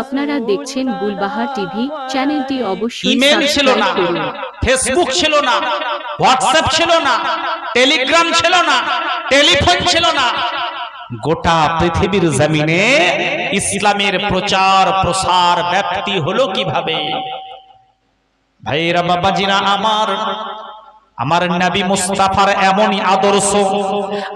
আপনারা দেখছেন গুলবাহার টিভি চ্যানেলটি অবশ্যই ইমেল ছিল না ফেসবুক ছিল না হোয়াটসঅ্যাপ ছিল না টেলিগ্রাম ছিল না টেলিফোন ছিল না। গোটা পৃথিবীর জমিনে ইসলামের প্রচার প্রসার ব্যাপ্তি হলো কীভাবে? ভাইরা বাবাজিরা আমার আমার নবী মুস্তাফার এমনই আদর্শ।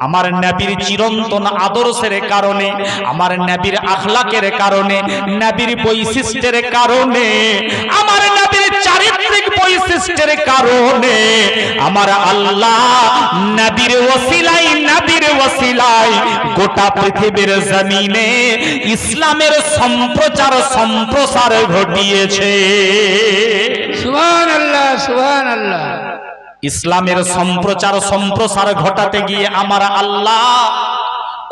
আমার নবীর চিরন্তন আদর্শের কারণে আমার নবীর আখলাকের কারণে নবীর বৈশিষ্ট্যের কারণে আমার নবীর চারিত্রিক বৈশিষ্ট্যের কারণে আমার আল্লাহ নবীর ওসিলাই নবীর ওসিলাই গোটা পৃথিবীর জমিনে ইসলামের সম্প্রচার সম্প্রসার ঘটিয়েছে। সুবহান আল্লাহ সুবহান আল্লাহ ইসলামের সম্প্রচার সম্প্রসার ঘটাতে গিয়ে আমার আল্লাহ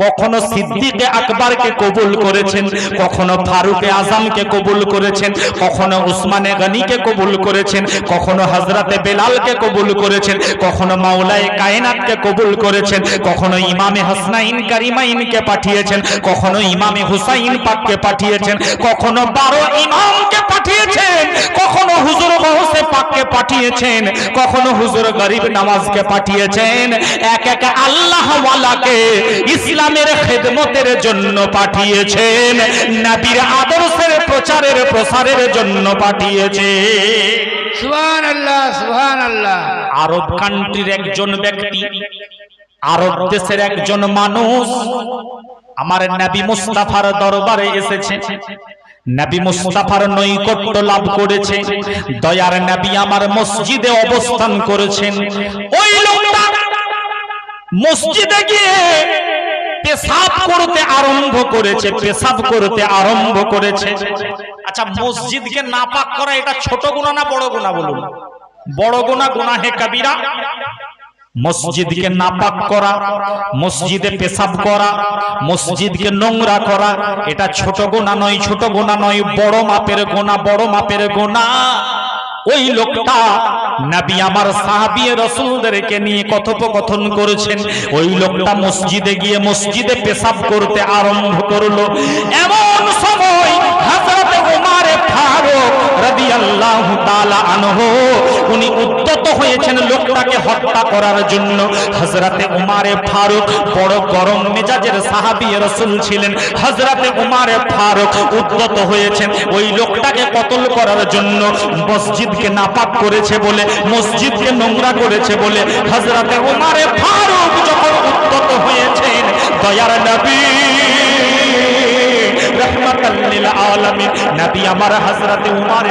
কখনো সিদ্দিকে আকবরকে কবুল করেছেন, কখনো ফারুকে আজমকে কবুল করেছেন, কখনো উসমানে গনিকে কবুল করেছেন, কখনো হজরতে বেলালকে কবুল করেছেন, কখনো মাওলায়ে কায়নাতকে কবুল করেছেন, কখনো ইমামে হাসনাইন কারিমাইনকে পাঠিয়েছেন, কখনো ইমামে হুসাইন পাককে পাঠিয়েছেন, কখনো বারো ইমামকে পাঠিয়েছেন, কখনো হুজুর গৌসে পাককে পাঠিয়েছেন, কখনো হুজুর গরিব নামাজকে পাঠিয়েছেন, এক এক আল্লাহ ওয়ালাকে ইসলামের খেদমতের জন্য পাঠিয়েছেন নবীর আদর্শের প্রচারের প্রসারের জন্য পাঠিয়েছে আল্লাহ আল্লাহ আরব কান্ট্রির একজন ব্যক্তি আরব দেশের একজন মানুষ আমার নবী মুস্তাফার দরবারে এসেছে। নবী মুস্তাফার নৈকট্য লাভ করেছে। দয়ার নবী আমার মসজিদে অবস্থান করেছেন। ওই লোকটা মসজিদে গিয়ে পেশাব করতে আরম্ভ করেছে, পেশাব করতে আরম্ভ করেছে। আচ্ছা মসজিদকে নাপাক করা এটা ছোট গুণা না বড় গুণা বলুন? বড় গুণা গুণা হে কবিরা? মসজিদকে নাপাক করা, মসজিদে পেশাব করা, মসজিদকে নোংরা করা, এটা ছোট গোনা নয়, ছোট গোনা নয়, বড় মাপের গোনা বড় মাপের গোনা ওই লোকটা নবী আমার সাহাবিয়ে রসুলদেরকে নিয়ে কথোপকথন করেছেন। ওই লোকটা মসজিদে গিয়ে মসজিদে পেশাব করতে আরম্ভ করল। এমন সময় হযরত উমারে ফারুক রাদিয়াল্লাহু তাআলা আনহু উনি উদ্যত হয়েছেন লোকটাকে হত্যা করার জন্য। হজরতে উমারে ফারুক বড় গরম মেজাজের সাহাবী রাসূল ছিলেন। হযরতে উমারে ফারুক উদ্যত হয়েছেন। ওই লোকটাকে কতল করার জন্য মসজিদকে নাপাক করেছে বলে, মসজিদকে নোংরা করেছে বলে হজরতে উমারে ফারুক যখন উদ্যত হয়েছেন, দয়ার নবী লিল আলামিন। নবী আমার হযরতে উমর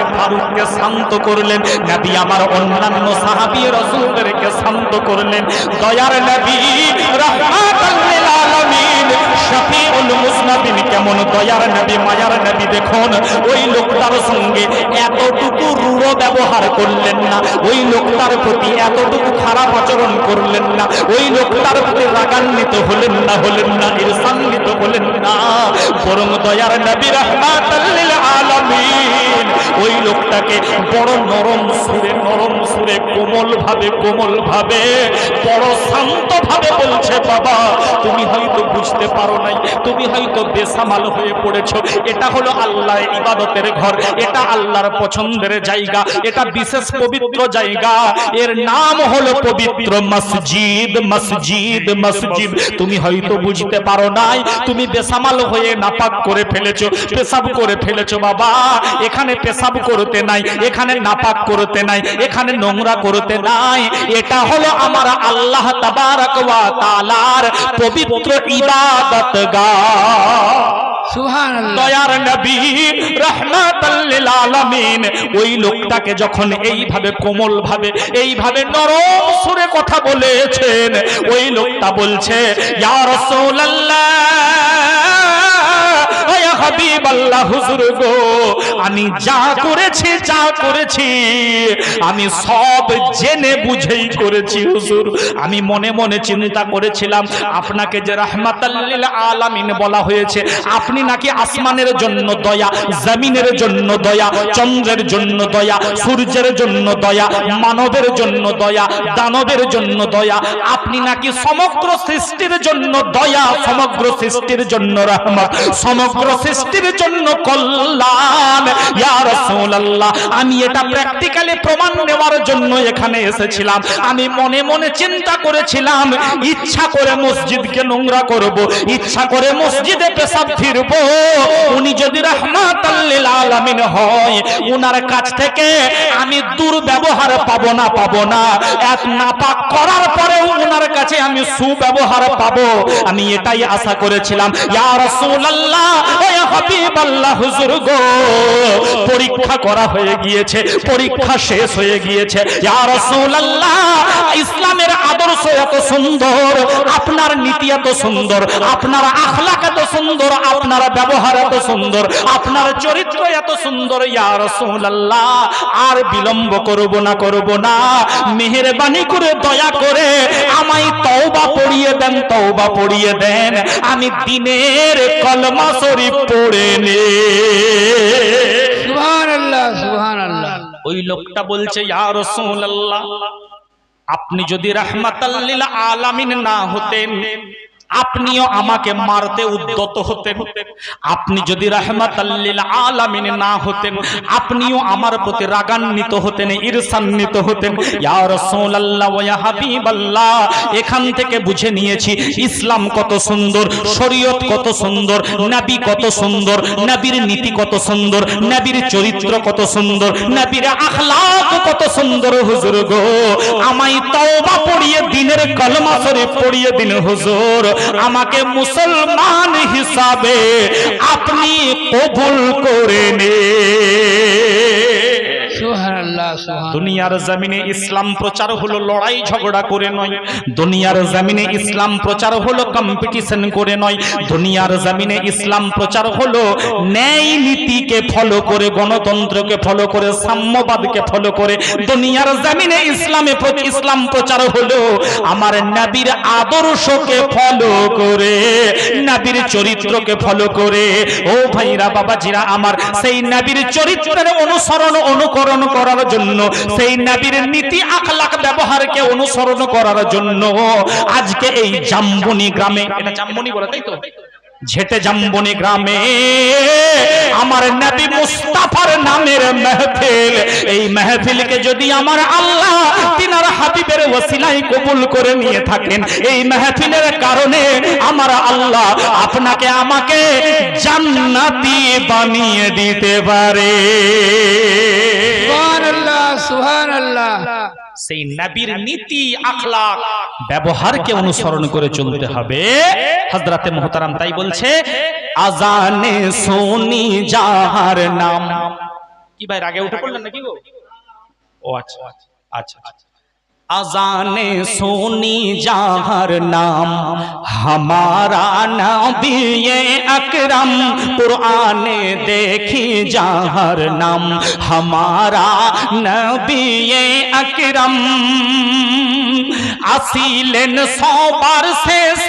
শান্ত করলেন। নবী আমার অন্যান্য সাহাবী রাসূলদেরকে শান্ত করলেন। দয়ার নবী রহমাতাল কেমন দয়ার নবী, মায়ার নবী দেখুন, ওই লোকটার সঙ্গে এতটুকু রূঢ় ব্যবহার করলেন না, ওই লোকটার প্রতি এতটুকু খারাপ আচরণ করলেন না, ওই লোকটার প্রতি রাগান্বিত হলেন না হলেন না, ঈর্ষান্বিত হলেন না। বরং দয়ার নবী রহমাতাল্লিল ওই লোকটাকে বড় নরম সুরে নরম সুরে কোমল ভাবে কোমল ভাবে বড় শান্ত ভাবে বলছে, বাবা, তুমি হয়তো বুঝতে পারো নাই, তুমি হয়তো বেসামাল হয়ে পড়েছো। এটা হলো আল্লাহর ইবাদতের ঘর। এটা আল্লাহর পছন্দের জায়গা। এটা বিশেষ পবিত্র জায়গা। এর নাম হলো পবিত্র মসজিদ মসজিদ মসজিদ। তুমি হয়তো বুঝতে পারো নাই, তুমি বেসামাল হয়ে নাপাক করে ফেলেছো, পেশাব করে ফেলেছো বাবা। এখানে পেশাব করতে নাই, এখানে নাপাক করতে নাই, এখানে নোংরা করতে নাই। এটা হলো আমার আল্লাহ তাবারক ওয়া তাআলার পবিত্র ইবাদত আল্লাহ দয়ার নবী রহমাতাল্লিল আলামিন, ওই লোকটাকে যখন এইভাবে কোমল ভাবে এইভাবে নরম সুরে কথা বলেছেন, ওই লোকটা বলছে, ইয়া রাসূলুল্লাহ হাবিব আল্লাহ হুজুর গো, আমি যা করেছি যা করেছি, আমি সব জেনে বুঝেই করেছি, হুজুর। আমি মনে মনে চিন্তা করেছিলাম, আপনাকে যে আলামিন বলা হয়েছে, আপনি নাকি আসমানের জন্য দয়া, জমিনের জন্য দয়া, চন্দ্রের জন্য দয়া, সূর্যের জন্য দয়া, মানবের জন্য দয়া, দানবের জন্য দয়া, আপনি নাকি সমগ্র সৃষ্টির জন্য দয়া, সমগ্র সৃষ্টির জন্য রহমত, সমগ্র সৃষ্টির জন্য কল্যাণ। ইয়া রাসূলুল্লাহ, আমি এটা প্র্যাকটিক্যালি প্রমাণ নেওয়ার জন্য এখানে এসেছিলাম। আমি মনে মনে চিন্তা করেছিলাম, ইচ্ছা করে মসজিদকে নোংরা করব, ইচ্ছা করে মসজিদে পেশাব ফিরবো। উনি যদি রহমাতাল্লিল আলামিন হয়, উনার কাছ থেকে আমি দুর্ব্যবহার পাবো না পাবো না। এক নাপাক করার পরেও উনার কাছে আমি সুব্যবহার পাবো। আমি এটাই আশা করেছিলাম। ইয়া রাসূলুল্লাহ গো। পরীক্ষা করা হয়ে গিয়েছে, পরীক্ষা শেষ হয়ে গিয়েছে। ইসলামের আদর্শ এত সুন্দর, আপনার নীতি এত সুন্দর, আপনার আখলাক এত সুন্দর আপনার ব্যবহার এত সুন্দর আপনার চরিত্র এত সুন্দর ইয়া রাসূলুল্লাহ আর বিলম্ব করব না করব না। মেহেরবানি করে দয়া করে আমায় তওবা পড়িয়ে দেন তওবা পড়িয়ে দেন। আমি দিনের কলমা শরীফ পড়ে নে। ওই লোকটা বলছে ইয়া রাসূলুল্লাহ আপনি যদি রাহমাতাল্লিল আলামিন না হতেন আপনিও আমাকে মারতে উদ্যত হতেন। আপনি যদি রাহমাতাল্লিল আলামিন না হতেন আপনিও আমার প্রতি রাগান্বিত হতেন ঈর্ষান্বিত হতেন। ইয়া রাসূলুল্লাহ ওয়া হাবিবাল্লাহ এখান থেকে বুঝে নিয়েছি ইসলাম কত সুন্দর শরীয়ত কত সুন্দর নবী কত সুন্দর নবীর নীতি কত সুন্দর নবীর চরিত্র কত সুন্দর নবীর আখলাক কত সুন্দর হুজুর গো। আমায় তওবা পড়িয়ে দিনের কলমা শরীফ পড়িয়ে দিন হুজুর। আমাকে মুসলমান হিসাবে আপনি কবুল করে নে। দুনিয়ার জমিনে ইসলাম প্রচার হলো লড়াই ঝগড়া করে নয়। দুনিয়ার জমিনে ইসলাম প্রচার হলো কম্পিটিশন করে নয়। দুনিয়ার জমিনে ইসলাম প্রচার হলো ন্যায় নীতিকে ফলো করে, গণতন্ত্রকে ফলো করে, সাম্যবাদকে ফলো করে। দুনিয়ার জমিনে ইসলামে ইসলাম প্রচার হলো আমার নবীর আদর্শকে ফলো করে, নবীর চরিত্রকে ফলো করে। ও ভাইরা, বাবাজিরা আমার, সেই নবীর চরিত্রের অনুসরণ, অনুকরণ করার জন্য, সেই নাবির নীতি আখলাক ব্যবহারকে অনুসরণ করার জন্য। আজকে এই জাম্বনি গ্রামে, এটা জাম্বনি বলে, তাই তো? ঝেটে জাম্বনি গ্রামে, আমার নবী মুস্তাফার নামের মেহফিল। এই মেহফিলকে যদি আমার আল্লাহ তিনার হাবিবের ওসিলাই কবুল করে নিয়ে থাকেন, এই মেহফিলের কারণে আমার আল্লাহ আপনাকে আমাকে জান্নাতি বানিয়ে দিতে পারে। সুবহান আল্লাহ সেই নবীর নীতি আখলাক ব্যবহারকে অনুসরণ করে চলতে হবে। হযরতে মুহতারাম তাই বলছে আজানে সোনি যাহার নাম। কি ভাই রাগে উঠে পড়লেন নাকি গো? ও আচ্ছা আচ্ছা আচ্ছা। اذان سونی جہر نام، ہمارا نبی اکرم، قرآن دیکھی جہر نام، ہمارا نبی اکرم۔ اصیلن سو پر سے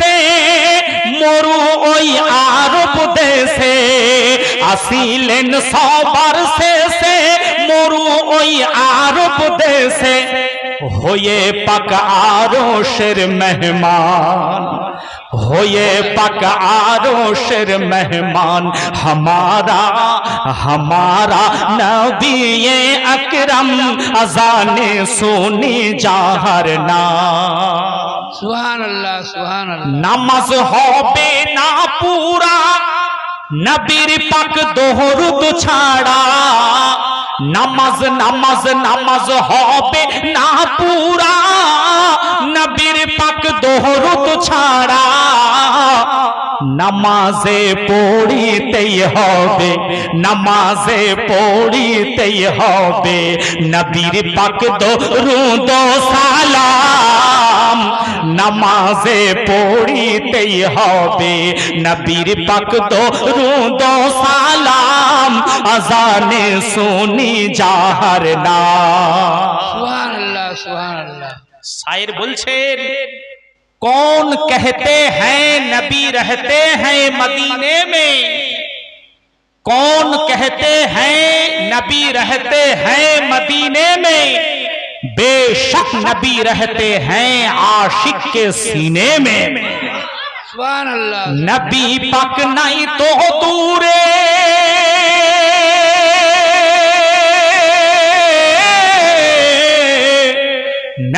مرو اوئی آروپ دے سے۔ اصیلن سو برسے سے مرو اوئی آروپ دے سے۔ ہوئے پک آروں شر مہمان ہوئے پک آروں شر مہمان ہمارا ہمارا نبی اکرم ازان سونی جاہر سبحان اللہ سبحان اللہ۔ نماز ہو بے نا پورا نبیر پک دو تو چھاڑا۔ নামাজ নামাজ নামাজ হবে না পুরা। নবীর পাক দোহরুদ ছাড়া নামাজে পড়িতেই হবে, নামাজে পড়িতেই হবে। নবীর পাক দরুদ সালাম নামাজে পড়িতেই হবে, নবীর পাক দরুদ ও نام ازان سونی যাহার নাম সুবহানাল্লাহ সুবহানাল্লাহ کون کہتے ہیں نبی رہتے ہیں مدینے میں؟ کون کہتے ہیں نبی رہتے ہیں مدینے میں؟ بے شک نبی رہتے ہیں عاشق کے سینے میں۔ نبی پک نہیں تو دورے۔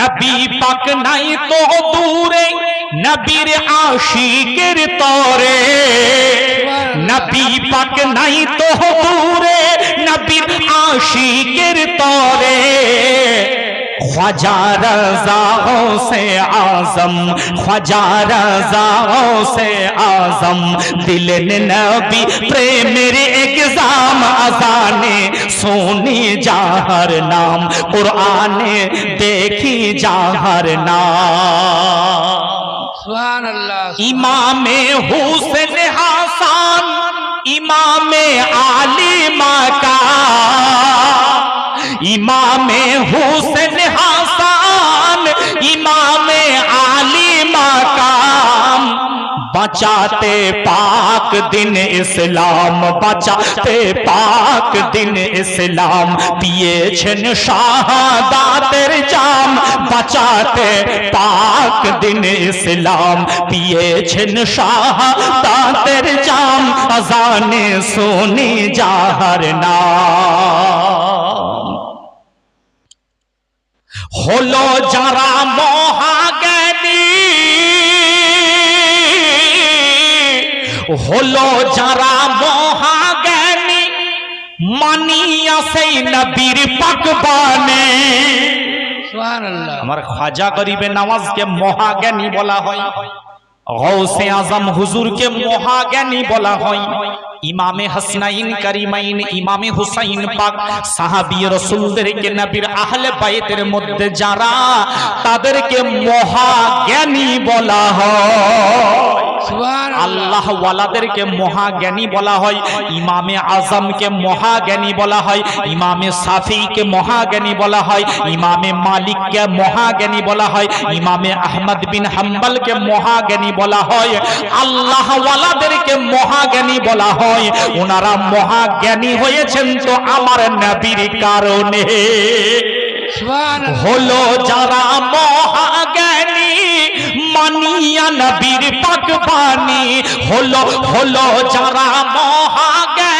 نبی پاک نائی تو دورے، نبیر عاشقر تورے نبی پاک نائی تو دورے، نبیر عاشقر تورے خواجہ رضاوں سے آزم خواجہ رضاوں سے آزم دل نبی پرے میرے نام اذان سونی جاہر نام قرآن دیکھی جاہر نام۔ امام حسن حسان امام عالی ماں کا امام حسن حسان বাঁচাতে পাক দিন ইসলাম, বাঁচাতে পাক দিন ইসলাম। পিয়েছেন শাহাদাতের জাম, বাঁচাতে পাক দিন ইসলাম। পিয়েছেন শাহাদাতের জাম, আজানে সোনি যাহার নাম। হলো যারা মহাজ্ঞানী হলো যারা মহাজ্ঞানী মানিয়া সেই নবীর পাকবানে আমার খাজা গরিবে নামাজকে মহাজ্ঞানী বলা হয় গৌসে আজম হুজুরকে মহাজ্ঞানী বলা হয়। ইমামে হাসনাইন কারিমাইন, ইমামে হুসাইন পাক সাহাবী রাসূলদেরকে নবীর আহলে বাইতের মধ্যে যারা তাদেরকে মহাজ্ঞানী বলা হয়। আল্লাহ ওয়ালাদেরকে মহাজ্ঞানী বলা হয়, ইমামে আজমকে মহাজ্ঞানী বলা হয়, ইমামে সাফিকে মহাজ্ঞানী বলা হয়, ইমামে মালিককে মহাজ্ঞানী বলা হয়, ইমামে আহমদ বিন হাম্বলকে মহাজ্ঞানী বলা হয়। আল্লাহ ওয়ালাদেরকে মহাজ্ঞানী বলা হয়। ওনারা মহাজ্ঞানী হয়েছেন তো আমার নবীর কারণে। হলো যারা মহাজ্ঞানী, মানিয়া নবীর পাকবানি হলো হলো যারা মহাজ্ঞানী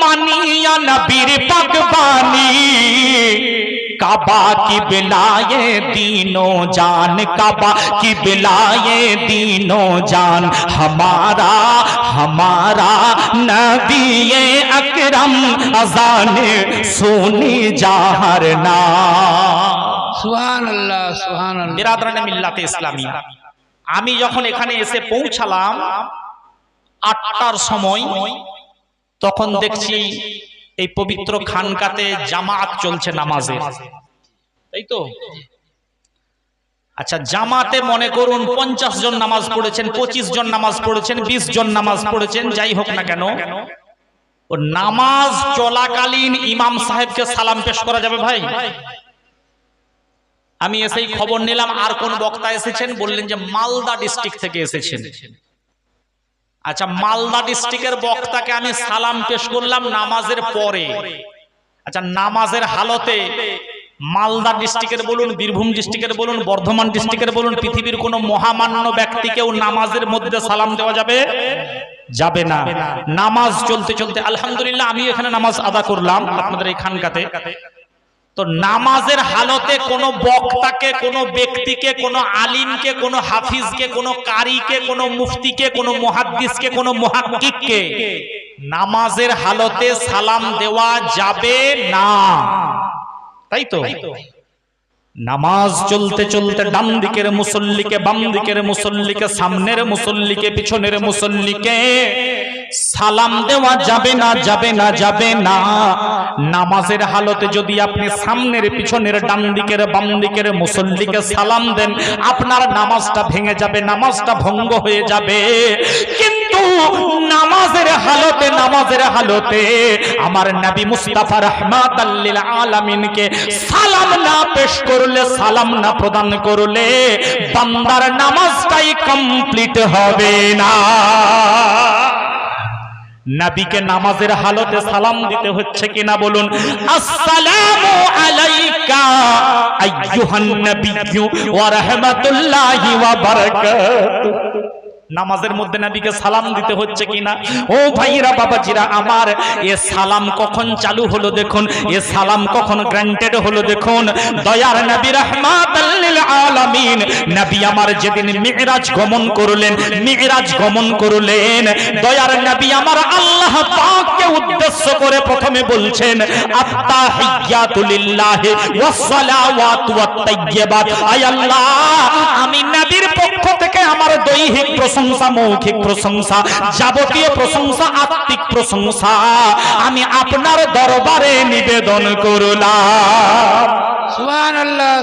মানিয়া নবীর পাকবানি কাবা কি বেলায়ে দিনো জান কাবা কি বেলায়ে দিনো জান। हमारा हमारा नबी अकरम अजान सोनी जाहर ना सुहान अल्लाह सुहान बिरादरान मिल्लाते इस्लामी আমি যখন এখানে এসে পৌঁছালাম আটটার সময় তখন দেখছি এই পবিত্র খানকাতে জামাত চলছে নামাজে। তাই তো? আচ্ছা জামাতে মনে করুন পঞ্চাশ জন নামাজ পড়েছেন পঁচিশ জন নামাজ পড়েছেন বিশ জন নামাজ পড়েছেন যাই হোক না কেন। ও নামাজ চলাকালীন ইমাম সাহেবকে সালাম পেশ করা যাবে ভাই? আমি এসেই খবর নিলাম আর কোন বক্তা এসেছেন? বললেন যে মালদা ডিস্ট্রিক্ট থেকে এসেছেন। আচ্ছা মালদা ডিস্ট্রিক্টের বক্তাকে আমি সালাম পেশ করলাম নামাজের পরে। আচ্ছা নামাজের হালতে মালদা ডিস্ট্রিক্টের বলুন, বীরভূম ডিস্ট্রিক্টের বলুন, বর্ধমান ডিস্ট্রিক্টের বলুন, পৃথিবীর কোন মহামান্য ব্যক্তিকেও নামাজের মধ্যে সালাম দেওয়া যাবে? যাবে না। নামাজ চলতে চলতে, আলহামদুলিল্লাহ আমি এখানে নামাজ আদা করলাম আপনাদের এই খানকাতে। তো নামাজের হালতে কোন বক্তাকে কোন ব্যক্তিকে কোন আলিমকে কোন হাফিজকে কোন কারিকে কোন মুফতিকে কোন মুহাদ্দিসকে কোন মুহাক্কিককে নামাজের হালতে সালাম দেওয়া যাবে না। তাই তো? নামাজ চলতে চলতে ডান দিকের মুসল্লিকে বাম দিকের মুসল্লিকে সামনের মুসল্লিকে পিছনের মুসল্লিকে সালাম দেওয়া যাবে না যাবে না যাবে না। নামাজের হালতে যদি আপনি সামনের, পিছনের ডান দিকের বাম দিকের মুসল্লিকে সালাম দেন, আপনার নামাজটা ভেঙে যাবে, নামাজটা ভঙ্গ হয়ে যাবে। কিন্তু নামাজের হালতে নামাজের হালতে আমার নবী মুস্তাফা রহমাত আলামিনকে সালাম না পেশ করলে, সালাম না প্রদান করলে বান্দার নামাজটাই কমপ্লিট হবে না। নবীকে নামাজের হালতে সালাম দিতে হচ্ছে কিনা বলুন? আসসালামু আলাইকা আইয়ুহান নাবিয়্যু ওয়া রাহমাতুল্লাহি ওয়া নামাজের মধ্যে নবীকে সালাম দিতে হচ্ছে কিনা? ও ভাইরা, বাবাজিরা, আমার এ সালাম কখন চালু হলো দেখুন? এ সালাম কখন গ্রান্টেড হলো দেখুন? দয়ার নবী রহমাতাল লিল আলামিন, নবী আমার যেদিন মিরাজ গমন করলেন, মিরাজ গমন করলেন, দয়ার নবী আমার আল্লাহ পাককে উদ্দেশ্য করে প্রথমে বলছেন, আত্তাহিয়াতু লিল্লাহি ওয়াস সালাওয়াতু ওয়াত তাইয়্যিবাত। আয় আল্লাহ, আমি আমার দৈহিক প্রশংসা মৌখিক প্রশংসা যাবতীয় প্রশংসা আত্মিক প্রশংসা আমি আপনার দরবারে নিবেদন করলাম। সুবহান আল্লাহ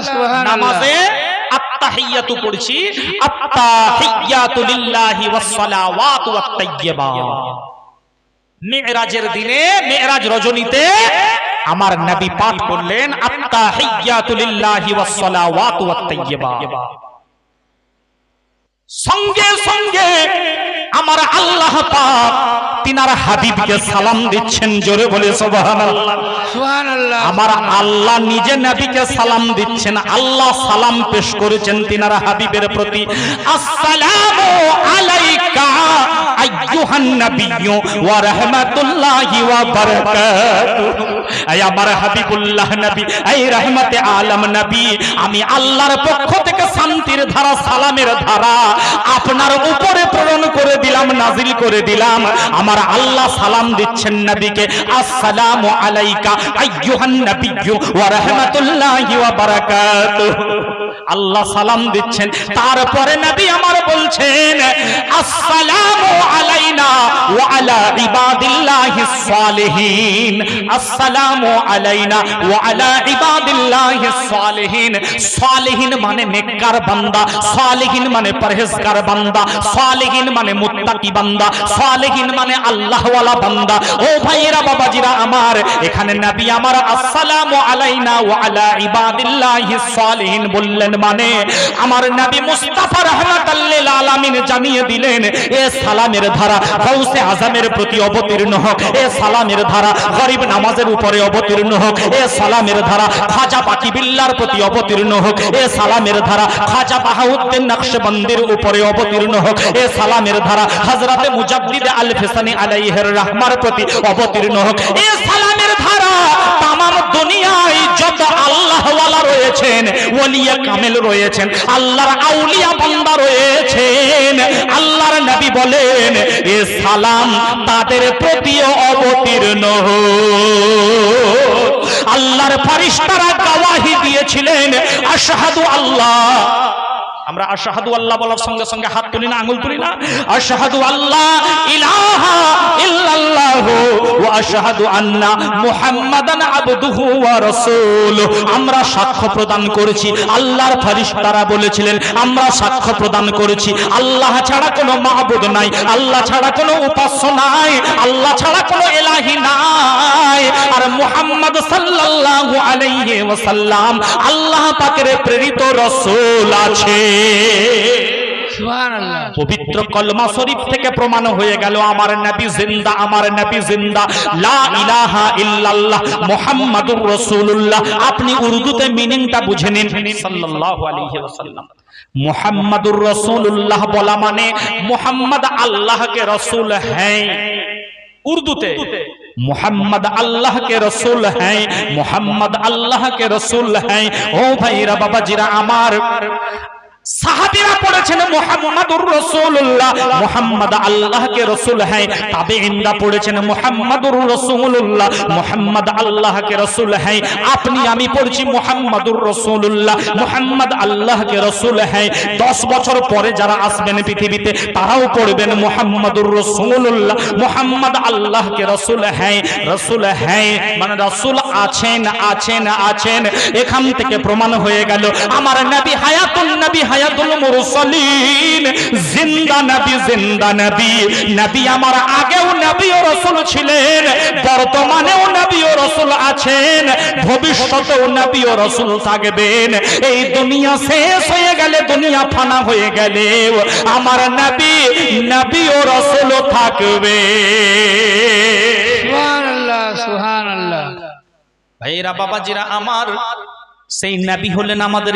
নামাজে আত্তাহিয়াতু পড়ছি আত্তাহিয়াতু লিল্লাহি ওয়াস সালাওয়াতু ওয়াত তাইয়্যিবাত মিরাজের দিনে মিরাজ রজনীতে আমার নবী পাঠ করলেন আত্তাহিয়াতু লিল্লাহি ওয়াস সালাওয়াতু ওয়াত সঙ্গে সঙ্গে আমার আল্লাহ পাক তিনার হাবিবকে সালাম দিচ্ছেন জোরে বলে সুবহানাল্লাহ। আমার আল্লাহ নিজে নবীকে সালাম দিচ্ছেন আল্লাহ সালাম পেশ করেছেন তিনার হাবিবের প্রতি। আসসালামু আলাইকা আইয়ুহান নাবিয়্যু ওয়া রাহমাতুল্লাহি ওয়া বারাকাতুহু আয় আমার হাবিবুল্লাহ নবী এই রহমতে আলম নবী আমি আল্লাহর পক্ষ থেকে শান্তির ধারা সালামের ধারা আপনার উপরে প্রেরণ করে দিলাম, নাজিল করে দিলাম। আমার আল্লাহ সালাম দিচ্ছেন নবীকে। আসসালামু আলাইকা, আইয়ুহান নাবিয়্যু ওয়া রাহমাতুল্লাহি ওয়া বারাকাতুহু। আল্লাহ সালাম দিচ্ছেন। তারপরে নবী আমার বলছেন, আসসালামু আলাইনা ওয়া আলা ইবাদিল্লাহিস সালিহিন। আসসালামু আলাইনা ওয়া আলা ইবাদিল্লাহিস সালিহিন। সালিহিন মানে নেককার বান্দা, সালিহিন মানে পরহেজগার বান্দা, সালিহিন মানে মুত্তাকি বান্দা, সালিহিন মানে আল্লাহওয়ালা বান্দা। ও ভাইরা বাবাজিরা আমার, এখানে নবী আমার, আসসালামু আলাইনা ওয়া আলা ইবাদিল্লাহিস সালিহিন, বললেন। মানে আমার নবী মুস্তাফা রহমাতাল্লিল আলামিন জানিয়ে দিলেন, এ সালামের ধারা গাউসে আজমের প্রতি অবতীর্ণ হোক, এ সালামের ধারা গরিব নামাজের উপরে অবতীর্ণ হোক, এ সালামের ধারা খাজা পাকি বিল্লার প্রতি অবতীর্ণ হোক, এ সালামের ধারা খাজা বাহাউদ্দিন নকশবন্দির উপরে অবতীর্ণ হোক, এ সালামের ধারা হযরতে মুজাদ্দিদ আল ফিসানি আলাইহির রহমার প্রতি অবতীর্ণ হোক, এ সালামের ধারা তামাম দুনিয়ায় যত আল্লাহওয়ালা রয়েছেন, ওলিয়া কামেল রয়েছেন, আল্লাহর আউলিয়া বান্দা রয়েছেন, আল্লাহর নবী বলেন, এ সালাম তাদের প্রতিও অবতীর্ণ। আল্লাহর ফারিস্তারা গাওয়াহি দিয়েছিলেন, আশহাদু আল্লাহ আমরা আশহাদু আল্লাহ বলার সঙ্গে সঙ্গে হাত তুলি না, আঙুল তুলি না। আশহাদু আল্লাহ ইলাহা ইল্লাল্লাহু ওয়া আশহাদু আন্না মুহাম্মাদান আবদুহু ওয়া রাসূলুহু। আমরা সাক্ষ্য প্রদান করেছি, আল্লাহর ফেরেশতারা বলেছিলেন, আমরা সাক্ষ্য প্রদান করেছি। আল্লাহ ছাড়া কোনো মাবুদ নাই, আল্লাহ ছাড়া কোনো উপাস্য নাই, আল্লাহ ছাড়া কোনো ইলাহি নাই। আর মুহাম্মদ সাল্লাল্লাহু আলাইহি ওয়াসাল্লাম আল্লাহ পাকের প্রেরিত রাসূল আছে। পবিত্র কলমা শরীফ থেকে প্রমাণ হয়ে গেল, আমার নবী জিন্দা, আমার নবী জিন্দা। লা ইলাহা ইল্লাল্লাহ, মুহাম্মাদুর রাসূলুল্লাহ। আপনি উর্দুতে মিনিংটা বুঝে নিন। সাল্লাল্লাহু আলাইহি ওয়াসাল্লাম। মুহাম্মাদুর রাসূলুল্লাহ বলা মানে মুহাম্মদ আল্লাহকে রাসূল হ্যায়। উর্দুতে, মোহাম্মদ আল্লাহকে রসুল হ্যাঁ মোহাম্মদ আল্লাহ কে রসুল হ্যাঁ ও ভাইরা, বাবাজিরা, আমার সাহাবীরা পড়েছেন মুহাম্মাদুর রাসূলুল্লাহ। মুহাম্মদ আল্লাহকে রাসূল হ্যায়। তাবেঈনরা পড়েছেন মুহাম্মাদুর রাসূলুল্লাহ। মুহাম্মদ আল্লাহকে রাসূল হ্যায়। আপনি, আমি পড়ছি মুহাম্মাদুর রাসূলুল্লাহ। মুহাম্মদ আল্লাহকে রাসূল হ্যায়। 10 বছর পরে যারা আসবেন পৃথিবীতে, তারাও পড়বেন মুহাম্মাদুর রাসূলুল্লাহ। মুহাম্মদ আল্লাহকে রাসূল হ্যায়। রাসূল হ্যায়। মানে রাসূল আছেন আছেন আছেন। এখান থেকে প্রমাণ হয়ে গেল, আমার নবী হায়াতুল নবী হায়াতুল মুরসালিন। জিন্দা নবী জিন্দা নবী। নবী আমার আগেও নবী ও রাসূল ছিলেন বর্তমানেও নবী ও রাসূল আছেন ভবিষ্যতেও নবী ও রাসূল থাকবেন। এই দুনিয়া শেষ হয়ে গেলে দুনিয়া ফানা হয়ে গেলে আমার নবী নবী ও রাসূল থাকবে। সুবহান আল্লাহ সুবহান আল্লাহ ভাইরা বাবাজিরা আমার সেই নাবি হলেন আমাদের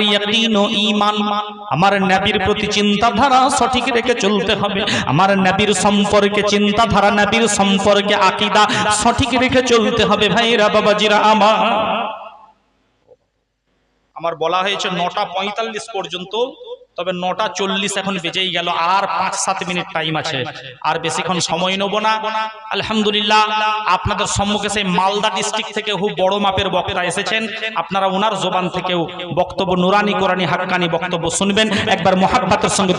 আমার নাবির প্রতি চিন্তাধারা সঠিক রেখে চলতে হবে। আমার নাবির সম্পর্কে চিন্তাধারা, নাবির সম্পর্কে আকীদা সঠিক রেখে চলতে হবে। ভাইরা, বাবাজিরা, আমার। আমার বলা হয়েছে নটা পঁয়তাল্লিশ পর্যন্ত তবে নটা চল্লিশ এখন বেজেই গেল আর পাঁচ সাত মিনিট টাইম আছে। আর বেশিক্ষণ সময় নেব না। আলহামদুলিল্লাহ আপনাদের সম্মুখে সেই মালদা ডিস্ট্রিক্ট থেকে হু বড় মাপের বক্তা এসেছেন। আপনারা ওনার জোবান থেকেও বক্তব্য নুরানি কোরআনি হাক্কানি বক্তব্য শুনবেন। একবার মহাব্বাতের সঙ্গে